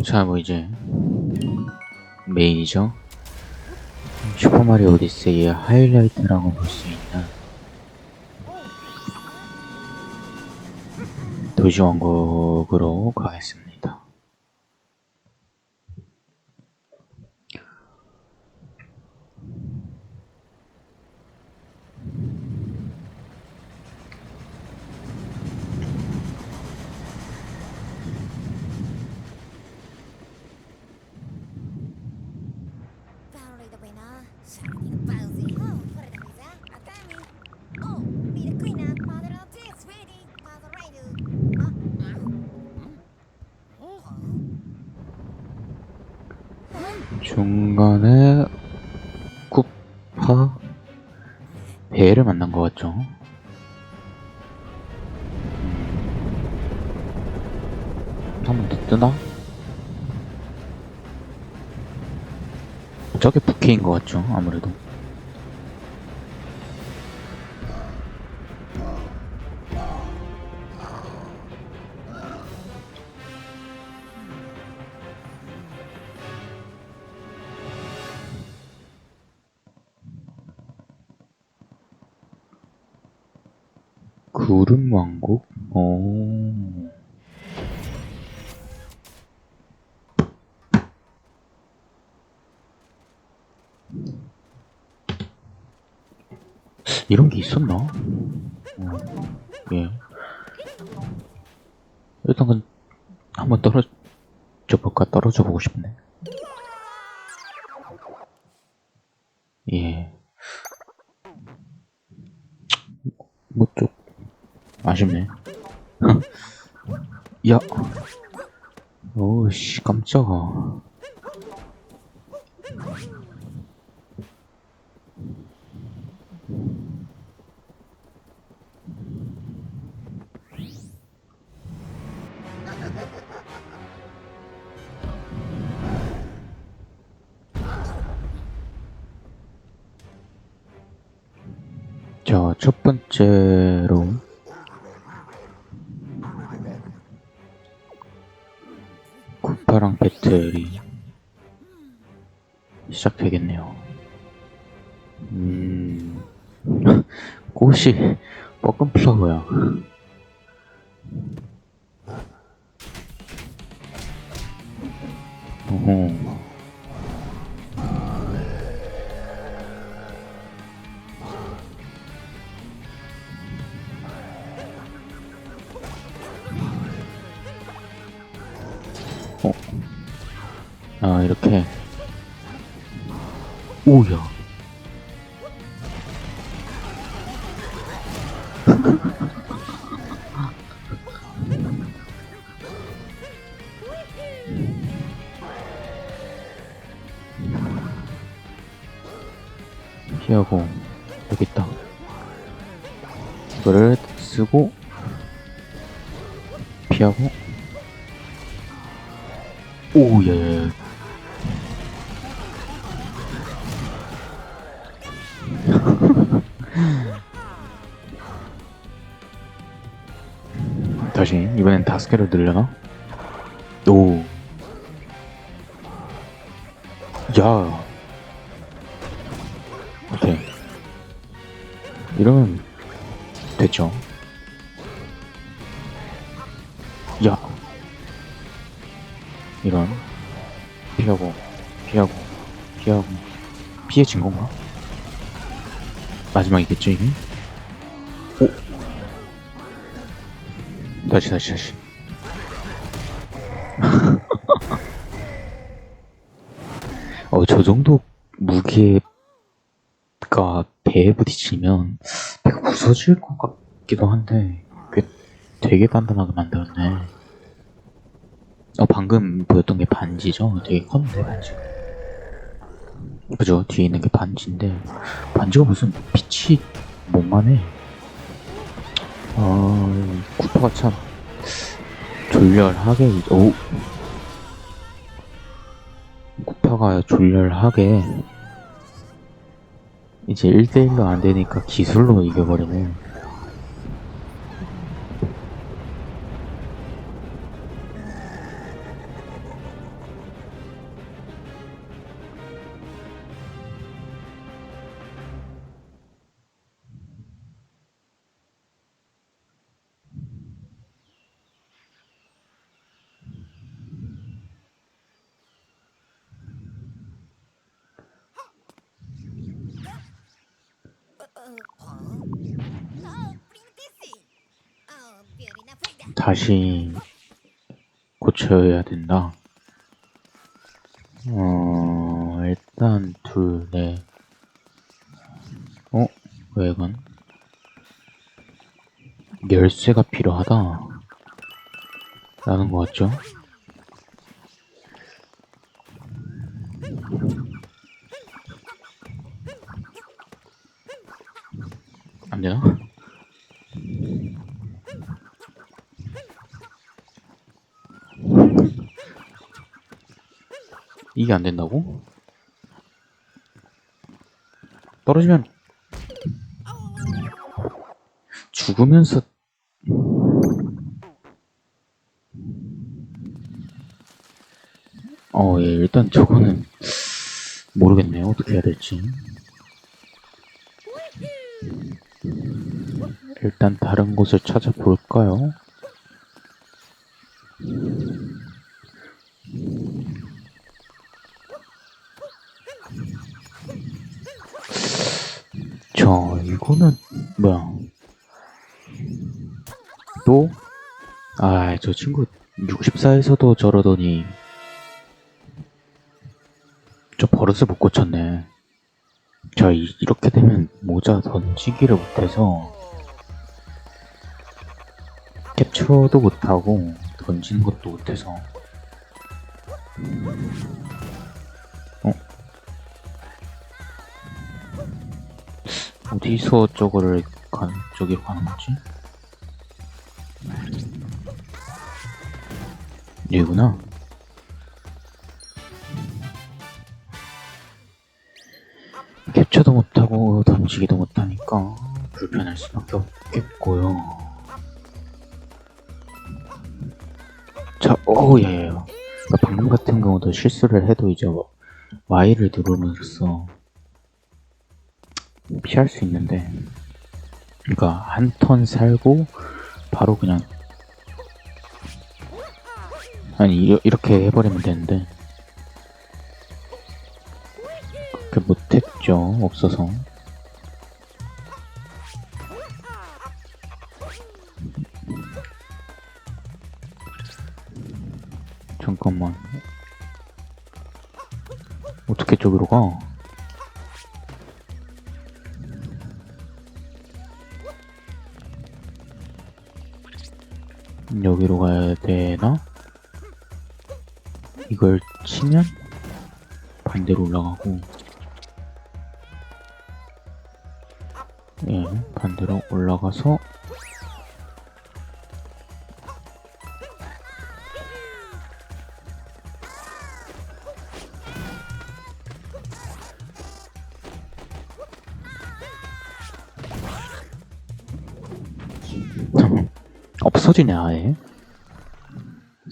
자, 뭐 이제 메인이죠. 슈퍼마리오 오디세이의 하이라이트라고 볼 수 있는 도시 왕국으로 가겠습니다. 중간에 쿠파 배를 만난 것 같죠? 음. 한번 더 뜨나? 저게 부캐인 것 같죠? 아무래도. 구름 왕국? 오. 이런 게 있었나? 어, 예. 일단 은 한번 떨어져 볼까? 떨어져 보고 싶네. 예. 뭐좀 아쉽네. 야. 오씨 깜짝아. 자, 첫 번째 시작되겠네요. 음, 꽃이 뻐끔 플라워야. 어허. 어. 아, 이렇게. 오야. 피하고, 여기 있다. 이거를 쓰고, 피하고, 오, 예, 이번엔 다섯 개를 늘려나? 오. 야. 오케이. 이러면, 됐죠. 야. 이런 피하고 피하고 피하고 피해진 건가? 마지막이겠죠 이게? 다시 다시 다시 어 저 정도 무게가 배에 부딪히면 배가 부서질 것 같기도 한데 꽤 되게 단단하게 만들었네 어, 방금 보였던 게 반지죠? 되게 컸는데, 반지. 그죠? 뒤에 있는 게 반지인데, 반지가 무슨 빛이 못만해. 아, 쿠파가 참, 졸렬하게, 오. 쿠파가 졸렬하게, 이제 1대1로 안 되니까 기술로 이겨버리네. 다시 고쳐야 된다. 어, 일단 둘, 넷. 어? 왜건? 열쇠가 필요하다. 라는 것 같죠? 안 되나? 이게 안 된다고? 떨어지면 죽으면서 어, 예, 일단 저거는 모르겠네요. 어떻게 해야 될지. 일단 다른 곳을 찾아볼까요? 자, 이거는 뭐야? 또? 아, 저 친구 64에서도 저러더니 저 버릇을 못 고쳤네. 자, 이, 이렇게 되면 모자 던지기를 못해서 캡처도 못하고 던지는 것도 못해서 어디서 저거를 가, 저기로 가는 거지? 여기구나. 캡처도 못하고 던지기도 못하니까 불편할 수밖에 없겠고요. 자, 예. 그러니까 방금 같은 경우도 실수를 해도 이제 Y를 누르면서 피할 수 있는데, 그러니까 한 턴 살고 바로 그냥 아니 이러, 이렇게 해버리면 되는데. 그렇게 못했죠 없어서. 잠깐만. 어떻게 저기로 가? 치면 반대로 올라가고 예 반대로 올라가서 없어지네 아예.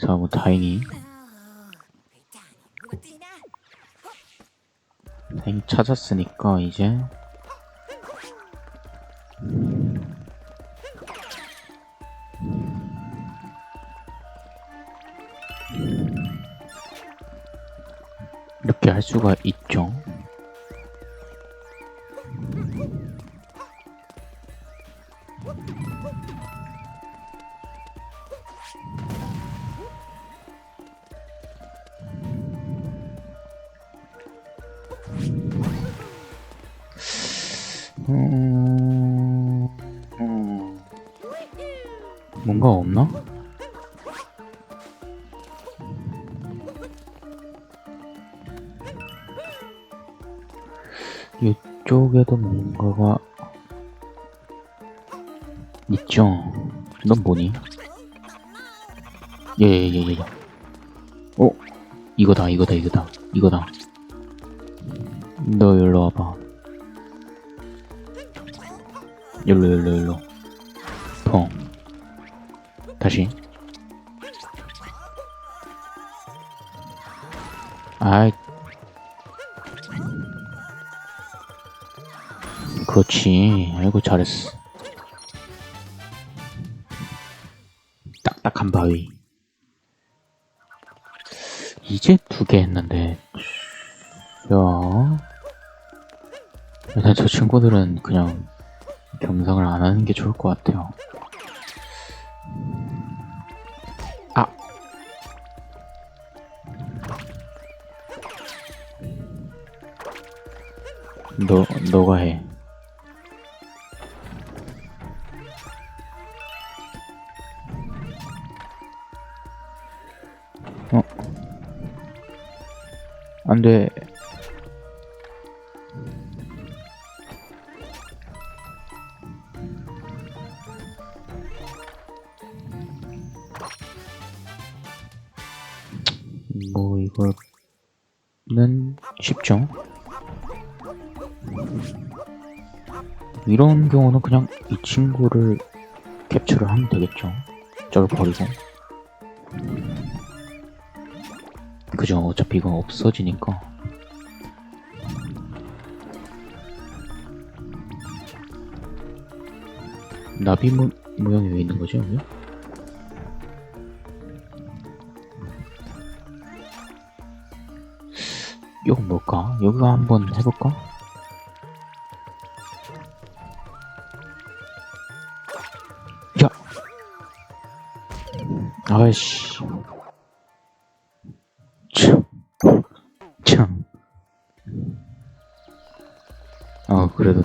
자뭐 다행히 Oh, Gaetano, Lutina. 다행히 찾았으니까 이제 이렇게 할 수가 있죠. 이쪽에도 뭔가가 있죠. 넌 뭐니? 예예 예 예. 어? 이거다 이거다 이거다 이거다. 너 일로 와봐. 일로 일로 일로. 펑. 다시. 아이. 그렇지. 아이고 잘했어. 딱딱한 바위. 이제 두 개 했는데. 야. 일단 저 친구들은 그냥 겸상을 안 하는 게 좋을 것 같아요. 아! 너, 너가 해. 안 돼. 뭐 이거는 쉽죠. 이런 경우는 그냥 이 친구를 캡처를 하면 되겠죠. 저를 버리고. 그죠. 어차피 이건 없어지니까. 나비 모, 모양이 왜 있는 거지, 여기? 이건 뭘까? 여기가 한번 해볼까? 야! 아이씨.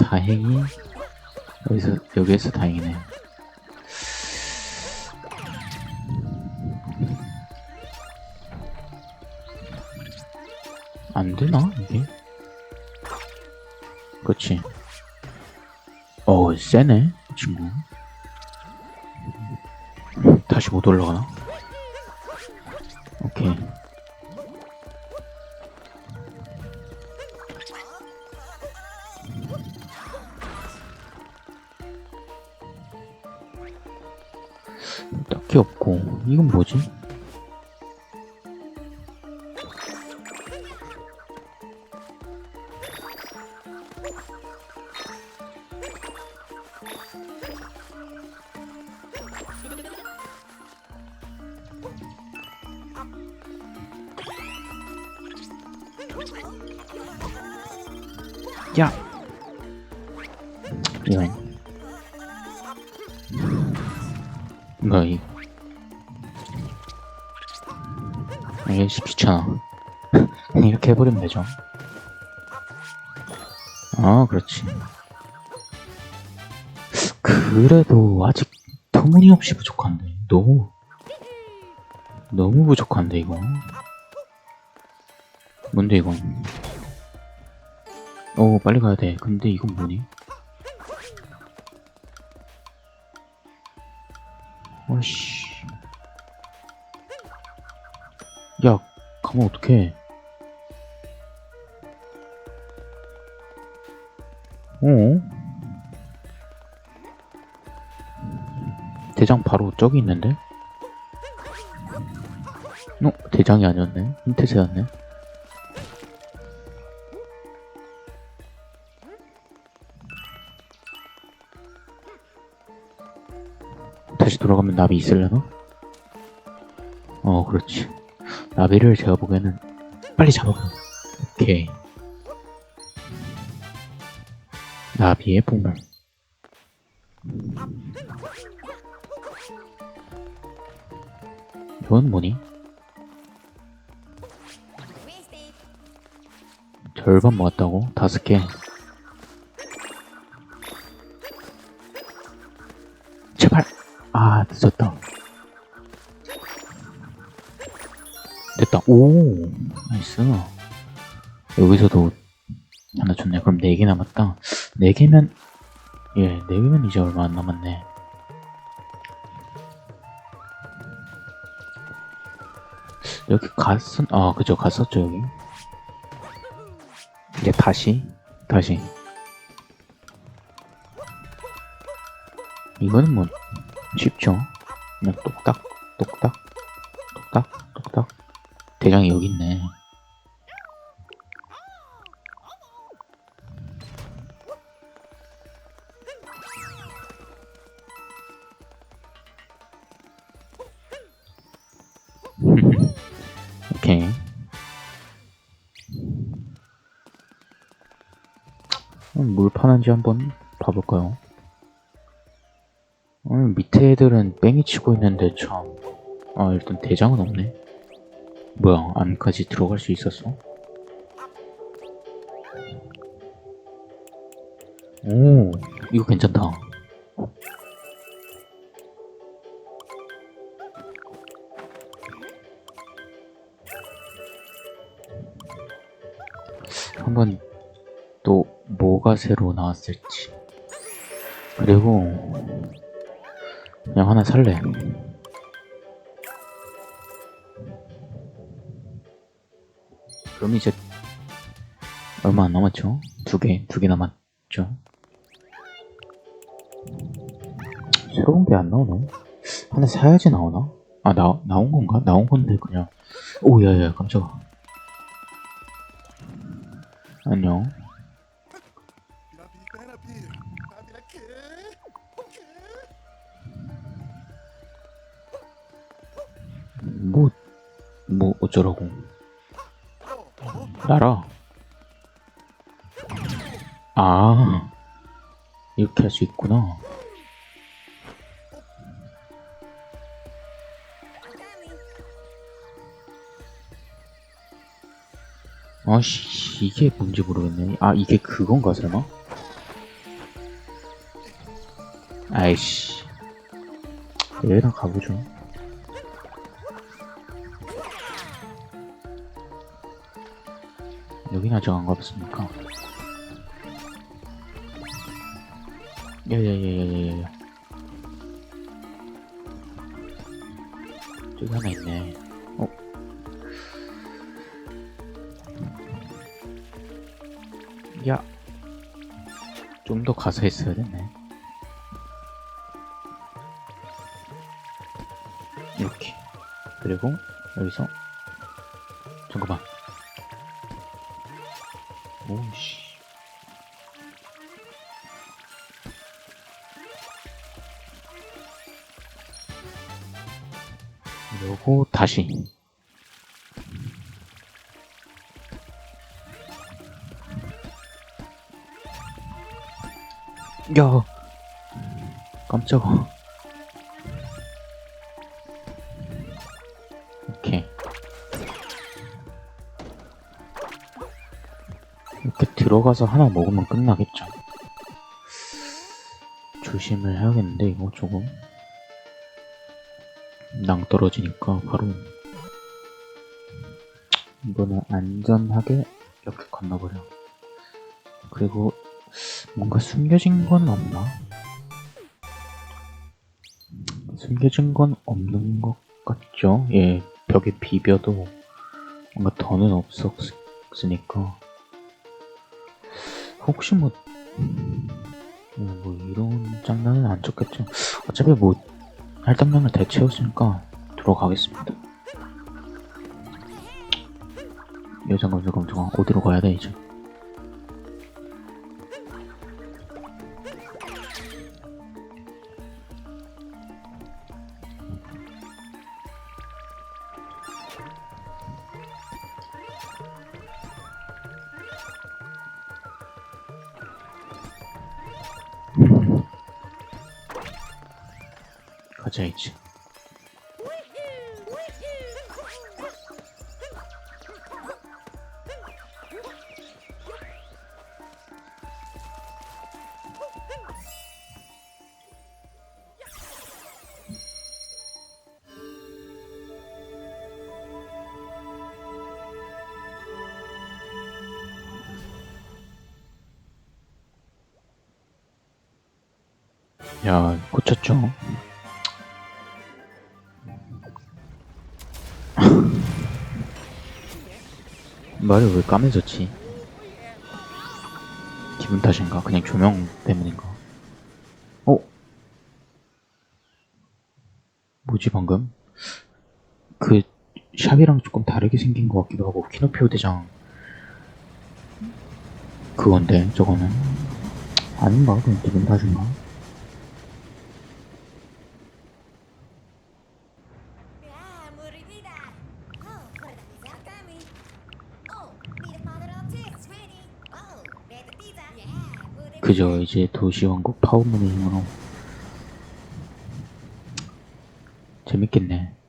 다행히, 여기서, 여기에서 다행이네. 안 되나, 이게? 그렇지. 어, 세네, 이 친구. 다시 못 올라가나? 오케이. 딱히 없고, 이건 뭐지? 야! 이런. 뭐야, 이. 이게 씨 귀찮아. 이렇게 해버리면 되죠. 아, 그렇지. 그래도 아직 터무니없이 부족한데. 너무, 너무 부족한데, 이거. 뭔데, 이건? 어, 빨리 가야 돼. 근데 이건 뭐니? 어이씨. 야, 가면 어떡해. 어? 대장 바로 저기 있는데? 어? 대장이 아니었네? 힌트세였네? 다시 돌아가면 나비 있으려나? 어, 그렇지. 나비를 제가 보기에는 빨리 잡아봐. 오케이. 나비의 폭발. 이건 뭐니? 절반 모았다고? 다섯 개. 오! 나이스. 여기서도 하나 줬네. 그럼 네개 남았다. 네 개면, 예, 네 개면 이제 얼마 안 남았네. 여기 갔었, 아, 그죠. 갔었죠, 여기. 이제 다시 다시 이거는 뭐 쉽죠 그냥 똑딱 똑딱 대장이 여기 있네 오케이 음, 뭘 파는지 한번 봐볼까요? 어, 밑에 애들은 뺑이 치고 있는데 참. 아, 일단 대장은 없네. 뭐야, 안까지 들어갈 수 있었어? 오, 이거 괜찮다. 한번 또 뭐가 새로 나왔을지. 그리고 그냥 하나 살래. 그럼 이제 얼마 안 남았죠? 두 개, 두 개 남았죠? 새로운 게 안 나오네. 하나 사야지 나오나? 아, 나, 나온 건가? 나온 건데, 그냥. 오, 야, 야, 깜짝아. 안녕. 뭐, 뭐, 어쩌라고. 날아. 아, 이렇게 할 수 있구나. 아씨, 이게 뭔지 모르겠네. 아, 이게 그건가, 설마? 아이씨. 여기나 가보죠. 여긴 아직 안 가봤습니까? 야야야야야야 저기 하나 있네 어? 야! 좀 더 가서 했어야 됐네 이렇게 그리고 여기서 다시 야 깜짝아 오케이 이렇게 들어가서 하나 먹으면 끝나겠죠. 조심을 해야겠는데, 이거 조금. 낭 떨어지니까 바로. 이거는 안전하게 이렇게 건너버려. 그리고 뭔가 숨겨진 건 없나? 숨겨진 건 없는 것 같죠? 예, 벽에 비벼도 뭔가 더는 없었으니까. 혹시 뭐, 음, 뭐 이런 장난은 안 쳤겠죠. 어차피 뭐 할당량을 다 채웠으니까 들어가겠습니다. 잠깐 잠깐 어디로 가야 돼 이제? 야, 고쳤죠? 말이 왜 까매졌지? 기분 탓인가? 그냥 조명 때문인가? 어? 뭐지 방금? 그 샵이랑 조금 다르게 생긴 것 같기도 하고 키노피오 대장 그건데 저거는 아닌가? 그냥 기분 탓인가? 그죠. 이제 도시왕국 파워문의 힘으로. 재밌겠네.